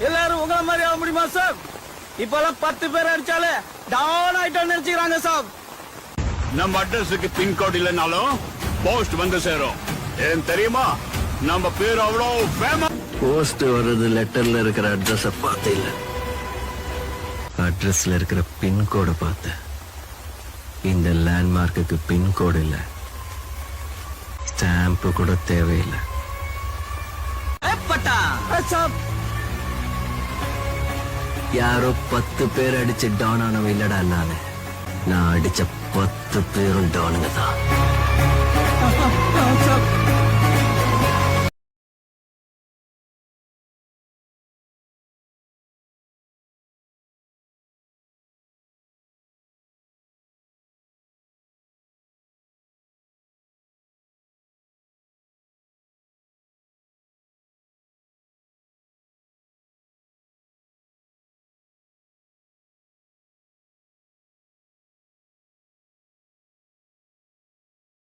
எல்லாரும் உங்கள மாதிரி ஆக முடியுமா சார்? இப்பெல்லாம் பத்து பேர் அடிச்சாலே டவுன் ஆயிட்டோம்னு நினைச்சுக்கிறாங்க சார். நம்ம அட்ரஸுக்கு பின்கோட் இல்லைனாலும் போஸ்ட் வந்து சேரும். ஏன் தெரியுமா? நம்ம பேர் அவ்வளோ ஃபேமஸ் போஸ்ட் வர்றது லெட்டர்ல இருக்கிற அட்ரஸ பார்த்து இல்ல. அட்ரஸ்ல இருக்கிற பின்கோட பார்த்தேன் இந்த லேண்ட்மார்க்குக்கு பின்கோடு இல்ல. ஸ்டாம்ப் கூட தேவையில்லை. பட்டா சார் யாரோ பத்து பேர் அடிச்ச டான் ஆனவன் இல்லடா நானு நான் அடிச்ச பத்து பேரும் டானுங்க தான்.